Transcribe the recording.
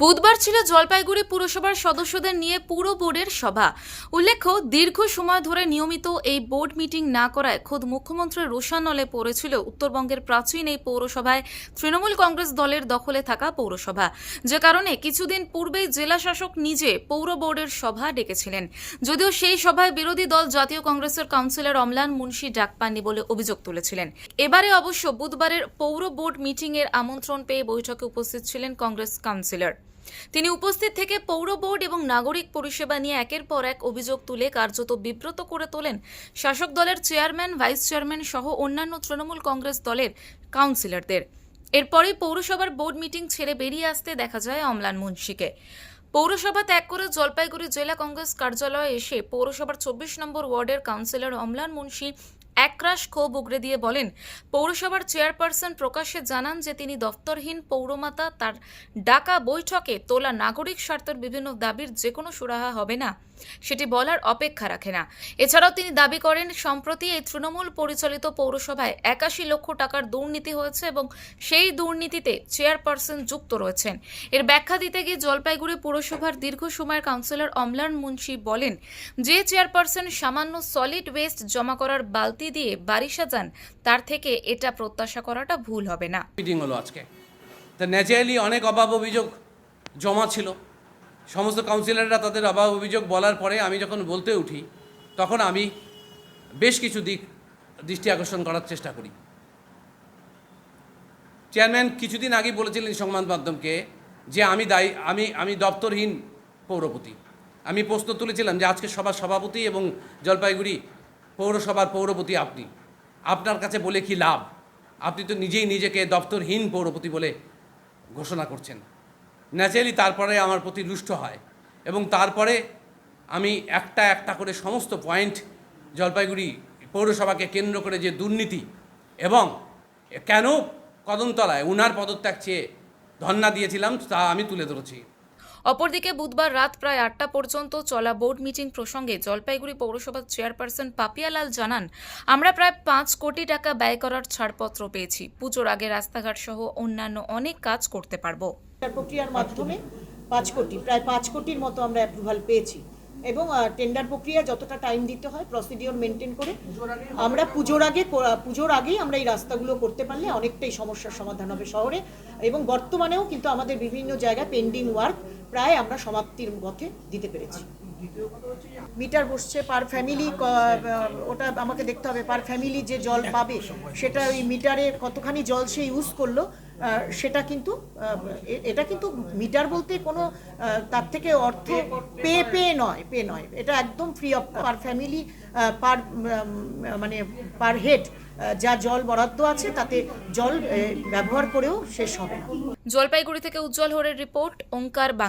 বুধবার ছিল জলপাইগুড়ি পুরসভার সদস্যদের নিয়ে পুরো বোর্ডের সভা। উল্লেখ্য, দীর্ঘ সময় ধরে নিয়মিত এই বোর্ড মিটিং না করায় খোদ মুখ্যমন্ত্রীর রোষানলে পড়েছিল উত্তরবঙ্গের প্রাচীন এই পৌরসভায় তৃণমূল কংগ্রেস দলের দখলে থাকা পৌরসভা। যে কারণে কিছুদিন পূর্বেই জেলা শাসক নিজে পৌর বোর্ডের সভা ডেকেছিলেন। যদিও সেই সভায় বিরোধী দল জাতীয় কংগ্রেসের কাউন্সিলর অমলান মুন্সি ডাক পাননি বলে অভিযোগ তুলেছিলেন। এবারে অবশ্য বুধবারের পৌর বোর্ড মিটিংয়ের আমন্ত্রণ পেয়ে বৈঠকে উপস্থিত ছিলেন কংগ্রেস কাউন্সিলর। তিনি উপস্থিত থেকে পৌর বোর্ড এবং নাগরিক পরিষেবা নিয়ে একের পর এক অভিযোগ তুলে কার্যত বিব্রত করে তোলেন। শাসক দলের চেয়ারম্যান, ভাইস চেয়ারম্যান সহ অন্যান্য তৃণমূল কংগ্রেস দলের কাউন্সিলরদের। এরপরেই পৌরসভার বোর্ড মিটিং ছেড়ে বেরিয়ে আসতে দেখা যায় অমলান মুন্সিকে। পৌরসভা ত্যাগ করে জলপাইগুড়ি জেলা কংগ্রেস কার্যালয়ে এসে পৌরসভার চব্বিশ নম্বর ওয়ার্ডের কাউন্সিলর অমলান মুন্সি একরাশ ক্ষোভ উগরে দিয়ে বলেন, পৌরসভার চেয়ারপারসন প্রকাশ্যে জানান যে তিনি দফতরহীন পৌরমাতা, তার ডাকা বৈঠকে তোলা নাগরিক স্বার্থের বিভিন্ন দাবির যে কোনো সুরাহা হবে না, সেটি বলার অপেক্ষা রাখে না। এছাড়াও তিনি দাবি করেন, সম্প্রতি এই তৃণমূল পরিচালিত পৌরসভায় একাশি লক্ষ টাকার দুর্নীতি হয়েছে এবং সেই দুর্নীতিতে চেয়ারপারসন যুক্ত রয়েছেন। এর ব্যাখ্যা দিতে গিয়ে জলপাইগুড়ি পৌরসভার দীর্ঘ সময়ের কাউন্সিলর অমলান মুন্সি বলেন, যে চেয়ারপারসন সামান্য সলিড ওয়েস্ট জমা করার বালতি দিয়ে বাড়ি সাজান, তার থেকে এটা প্রত্যাশা করাটা ভুল হবে না। মিটিং হলো আজকে। তা ন্যাচারালি অনেক অভাব অভিযোগ জমা ছিল। সমস্ত কাউন্সিলররা তাদের অভাব অভিযোগ বলার পরে আমি যখন বলতে উঠি, তখন আমি বেশ কিছু দিক দৃষ্টি আকর্ষণ করার চেষ্টা করি। চেয়ারম্যান কিছুদিন আগে বলেছিলেন সংবাদ মাধ্যমকে যে আমি দায়ী, আমি আমি দপ্তরহীন পৌরপতি। আমি প্রশ্ন তুলেছিলাম যে আজকে সবার সভাপতি এবং জলপাইগুড়ি পৌরসভার পৌরপতি আপনি। আপনার কাছে বলে কি লাভ? আপনি তো নিজেই নিজেকে দপ্তরহীন পৌরপতি বলে ঘোষণা করছেন। ন্যাচারালি তারপরে আমার প্রতি রুষ্ট হয় এবং তারপরে আমি একটা একটা করে সমস্ত পয়েন্ট জলপাইগুড়ি পৌরসভাকে কেন্দ্র করে যে দুর্নীতি এবং কেন কদমতলায় উনার পদত্যাগ চেয়ে ধর্ণা দিয়েছিলাম তা আমি তুলে ধরেছি। অপরদিকে বুধবার রাত প্রায় আটটা পর্যন্ত চলা বোর্ড মিটিং প্রসঙ্গে জলপাইগুড়ি পৌরসভার চেয়ারপারসন পাপিয়ালাল জানান, আমরা প্রায় পাঁচ কোটি টাকা ব্যয় করার ছাড়পত্র পেয়েছি। পুজোর আগে রাস্তাঘাট সহ অন্যান্য অনেক কাজ করতে পারব। প্রক্রিয়ার মাধ্যমে পাঁচ কোটি, প্রায় পাঁচ কোটির মতো আমরা অ্যাপ্রুভাল পেয়েছি। এবং টেন্ডার প্রক্রিয়া যতটা টাইম দিতে হয় প্রসিডিওর মেনটেন করে আমরা পুজোর আগে, পুজোর আগেই আমরা এই রাস্তাগুলো করতে পারলে অনেকটাই সমস্যার সমাধান হবে শহরে। এবং বর্তমানেও কিন্তু আমাদের বিভিন্ন জায়গায় পেন্ডিং ওয়ার্ক প্রায় আমরা সমাপ্তির পথে দিতে পেরেছি। মিটার বসছে পার ফ্যামিলি ওটা আমাকে দেখতে হবে পার ফ্যামিলি যে জল পাবে, সেটা ওই মিটারে কতখানি জল সে ইউজ করল সেটা কিন্তু এটা কিন্তু মিটার বলতে কোনো তার থেকে অর্থ পে পে নয় পে নয়, এটা একদম free of per family per মানে পার হেড যা জল বরাদ্দ আছে, তাতে জল ব্যবহার করেও শেষ হবে জলপাইগুড়ি থেকে উজ্জ্বল হরের রিপোর্ট, ওঙ্কার বাংলা।